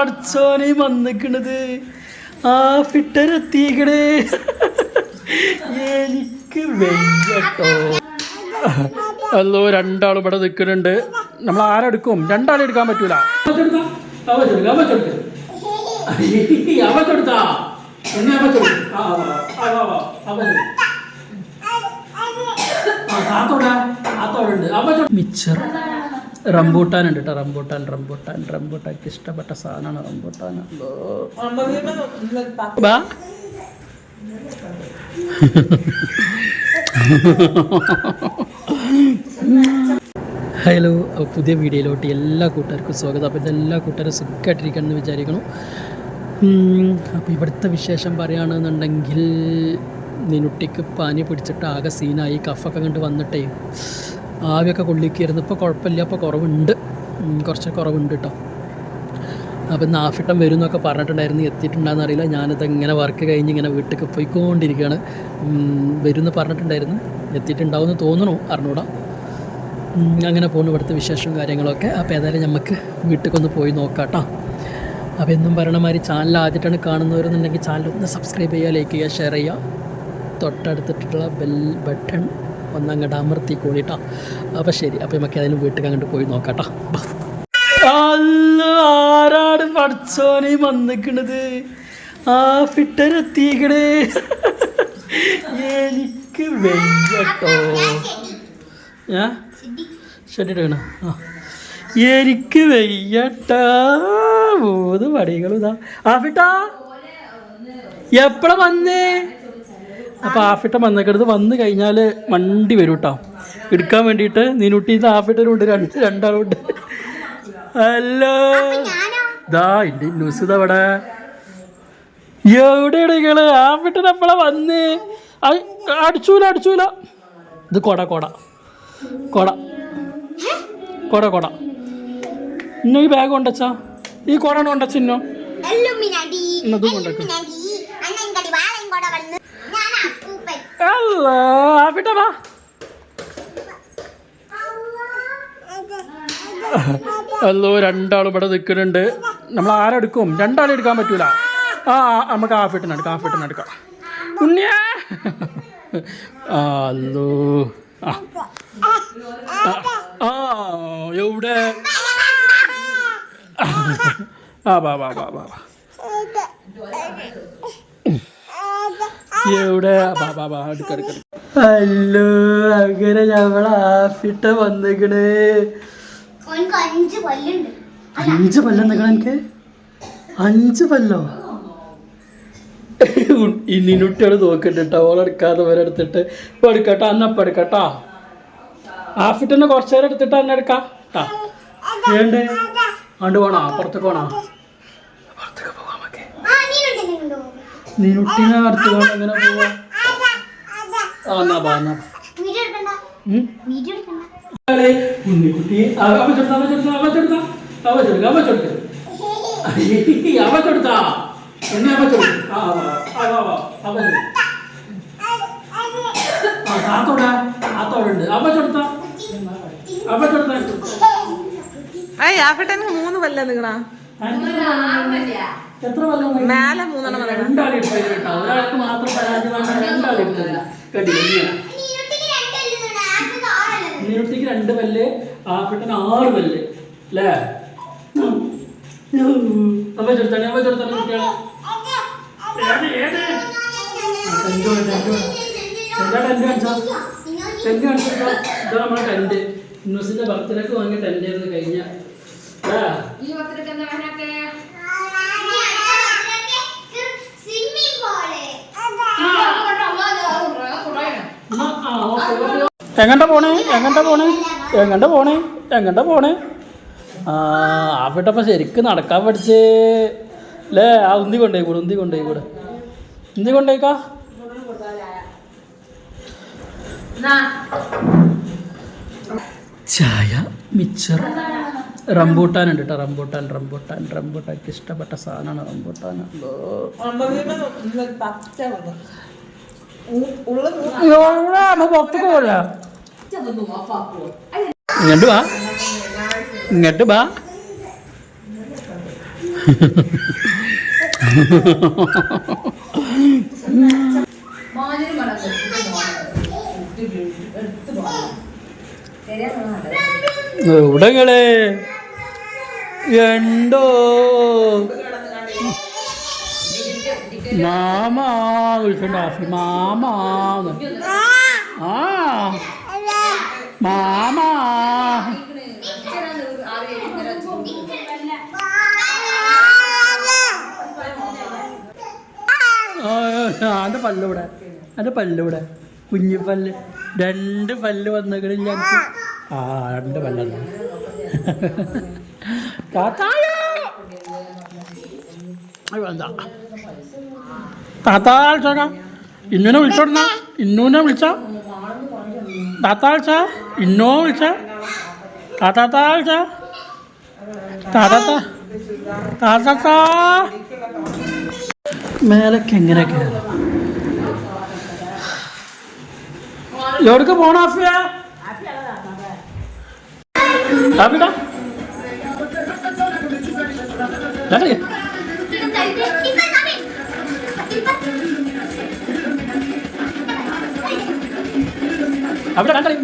പഠിച്ചോനെ വന്നിക്കണത്. ആ ഫിട്ടരെത്തിക്കണേ എനിക്ക് വെയ്യട്ടോ അല്ലോ രണ്ടാളും ഇവിടെ നിൽക്കുന്നുണ്ട് നമ്മൾ ആരെടുക്കും രണ്ടാളെ എടുക്കാൻ പറ്റൂല. മിച്ചർ. റംബൂട്ടാൻ ഉണ്ട് കേട്ടോ റംബൂട്ടാൻ റംബൂട്ടാൻ റംബൂട്ടാൻ ഇഷ്ടപ്പെട്ട സാധനമാണ് റംബൂട്ടാൻ. ഹലോ പുതിയ വീഡിയോയിലോട്ട് എല്ലാ കൂട്ടുകാർക്കും സ്വാഗതം. അപ്പോൾ ഇതെല്ലാ കൂട്ടുകാരും സുഖമായിട്ടിരിക്കണമെന്ന് വിചാരിക്കണം അപ്പോൾ ഇവിടുത്തെ വിശേഷം പറയുകയാണെന്നുണ്ടെങ്കിൽ നിനുട്ടിക്ക് പനി പിടിച്ചിട്ട് ആകെ സീനായി കഫൊക്കെ കണ്ട് വന്നിട്ടേ. ആവിയൊക്കെ കൊള്ളിക്കായിരുന്നു ഇപ്പോൾ കുഴപ്പമില്ല ഇപ്പോൾ കുറവുണ്ട്. കുറച്ച് കുറവുണ്ട് കേട്ടോ അപ്പം ആഫിട്ടം വരും എന്നൊക്കെ പറഞ്ഞിട്ടുണ്ടായിരുന്നു എത്തിയിട്ടുണ്ടാകുന്ന അറിയില്ല. ഞാനിത് ഇങ്ങനെ വർക്ക് കഴിഞ്ഞ് ഇങ്ങനെ വീട്ടിലേക്ക് പോയിക്കൊണ്ടിരിക്കുകയാണ്. ഉം, വരും എന്ന് പറഞ്ഞിട്ടുണ്ടായിരുന്നു എത്തിയിട്ടുണ്ടാവുമെന്ന് തോന്നണു അറിഞ്ഞൂടാ അങ്ങനെ പോകുന്നു ഇവിടുത്തെ വിശേഷവും കാര്യങ്ങളൊക്കെ. അപ്പോൾ ഏതായാലും നമുക്ക് വീട്ടിലേക്കൊന്ന് പോയി നോക്കാം കേട്ടോ അപ്പോൾ എന്നും പറയണ മാതിരി ചാനൽ ആദ്യമായിട്ടാണ് കാണുന്നവരെന്നുണ്ടെങ്കിൽ ചാനൽ ഒന്ന് സബ്സ്ക്രൈബ് ചെയ്യുക ലൈക്ക് ചെയ്യുക ഷെയർ ചെയ്യുക. തൊട്ടടുത്തിട്ടുള്ള ബെൽ ബട്ടൺ ഒന്നങ്ങോട്ട് അമർത്തി കൂടിട്ടോ. അപ്പം ശരി അപ്പം നമുക്ക് ഏതായാലും വീട്ടിൽ അങ്ങോട്ട് പോയി നോക്കാട്ടോ. പഠിച്ചോനെ വന്നിക്കണത്? ആ ഫിട്ടരെത്തിക്കണേ എനിക്ക് വെയ്യട്ടോ ഇടണ ആ. എനിക്ക് വെയ്യട്ടാ. മൂന്ന് പടികളും ഇതാ ഫിട്ടാ. എപ്പോഴാ വന്നേ? അപ്പോൾ ആഫിട്ട വന്നേക്കരുത് വന്നു കഴിഞ്ഞാൽ വണ്ടി വരും കേട്ടോ എടുക്കാൻ വേണ്ടിയിട്ട് നീനുട്ടി ആഫിട്ടരുണ്ട് ആഫിട്ടനുണ്ട് രണ്ട് രണ്ടാളുണ്ട്. ഹലോ. ദാ ഇന്റെ ന്യൂസ് ഇതാ ഇവിടെ എവിടെയാണ് നിങ്ങൾ? ആഫിട്ടൻ എപ്പോഴാ വന്ന്? അടിച്ചൂല അടിച്ചൂല. ഇത് കൊട കൊട. കൊട. കൊട കൊട. ഇന്നോ ഈ ബാഗ് കൊണ്ടച്ചാ? ഈ കൊട കൊണ്ടച്ചിന്നോ ഇന്നത് കൊണ്ടേക്ക്. അല്ല ആഫിട്ട വാ അല്ലോ രണ്ടാളും ഇവിടെ നിൽക്കുന്നുണ്ട്. നമ്മൾ ആരെടുക്കും രണ്ടാളും എടുക്കാൻ പറ്റൂല. ആ നമുക്ക് ആഫിട്ടിന് എടുക്കാം ആഫിട്ടിന് എടുക്കാം. ഉണ്ണിയാ. അല്ലോ ആ. എവിടെ? ആ എവിടെ ബാ ബാ ബാ. എടുക്ക ഹലോ അങ്ങനെ ഞങ്ങൾ ആഫിട്ട വന്നിക്കണേ. അഞ്ച് പല്ല നിക്കണ എനിക്ക്? അഞ്ച് പല്ലോ ഈ നിനുട്ടിയാണ് നോക്കണ്ടിട്ടോ ഓളെടുക്കാതെ വരെ എടുത്തിട്ട്. ഇപ്പൊ എടുക്കട്ടോ അന്നപ്പം എടുക്കട്ടോ. ആഫിട്ടന്നെ കുറച്ച് നേരം എടുത്തിട്ട് അന്നെ. വേണ്ടേ? അണ്ട് പോണോ? പുറത്തേക്ക് പോണോ പുറത്തേക്ക് പോവാം നമുക്ക് ആ നീനുണ്ടെന്നുണ്ടോ നിനുട്ടിനെ അടുത്തുകൊണ്ട് എങ്ങനെ പോവാ. ആ എന്നാ ഉണ്ണിക്കുട്ടി അവച്ചെടുത്ത അവച്ചെടുത്ത അവച്ചെടുത്ത അവച്ചെടുക്ക അവച്ചെടുക്ക അവച്ചെടുത്ത അവച്ചെടുക്ക താത്തോടെ താത്തോടുണ്ട് അവച്ചെടുത്ത അവച്ചെടുത്ത ഏയ് ആഫിട്ടന് മൂന്ന് വല്ല നിങ്ങണ എത്ര കൊല്ലം? മേലെ മൂന്നെണ്ണം രണ്ടാളെ ഒരാൾക്ക് മാത്രം രണ്ടാളെ കേട്ടില്ല രണ്ട് പല്ല് ആഫിട്ടന് ആറ് പല്ല് അല്ലേ അപ്പൊ ചെറുത്താണ് അപ്പൊ ചെറുത്താണ് കുട്ടികളെ ടെന്റ് കാണിച്ചാ ഇതാ ടെന്റ് ബർത്ത്ഡേക്ക് വാങ്ങിയ ടെന്റ് ആയിരുന്നു കഴിഞ്ഞ സ്വിമ്മിംഗ് പോലെ എങ്ങണ്ട പോണേ? എങ്ങണ്ട പോണേ? എങ്ങണ്ട പോണേ? എങ്ങണ്ട പോണേ? ആ ആഫിട്ടപ്പ ശരിക്കും നടക്കാൻ പഠിച്ച്. അല്ലേ ആ ഉന്തി കൊണ്ടേ കൂടെ ഉന്തി കൊണ്ടേ കൂടെ ഉന്തി കൊണ്ടേക്കാ ചായ മിച്ചർ. റംബൂട്ടാൻ ഉണ്ട് കേട്ടോ റംബൂട്ടാൻ റംബൂട്ടാൻ. റംബൂട്ടാൻ ഇഷ്ടപ്പെട്ട സാധനമാണ് റംബൂട്ടാൻ. ഇങ്ങോട്ട് വാ. ഇങ്ങോട്ട് വാ. എവിടെങ്ങളെ? എന്തോ മാമാ വിളിച്ചോണ്ട് ആഫി മാമ ആ. മാമാ. എന്റെ പല്ലിവിടെ എന്റെ പല്ലിവിടെ കുഞ്ഞു പല്ല്. രണ്ട് പല്ല് വന്നിട്ടില്ല ആ രണ്ട് പല്ലാണ് താത്തായോ അത് വേണ്ട. താത്താ വിളിച്ചോക്കാ ഇന്നുനെ വിളിച്ചോടുന്ന. ഇന്നൂനെ വിളിച്ച. താത്താഴ്ച ഇന്നോ വിളിച്ച. താത്താത്താഴ്ച മേലൊക്കെ എങ്ങനെ കയറും എവിടേക്ക് പോണ Afiya? Dah tak Apa dah tak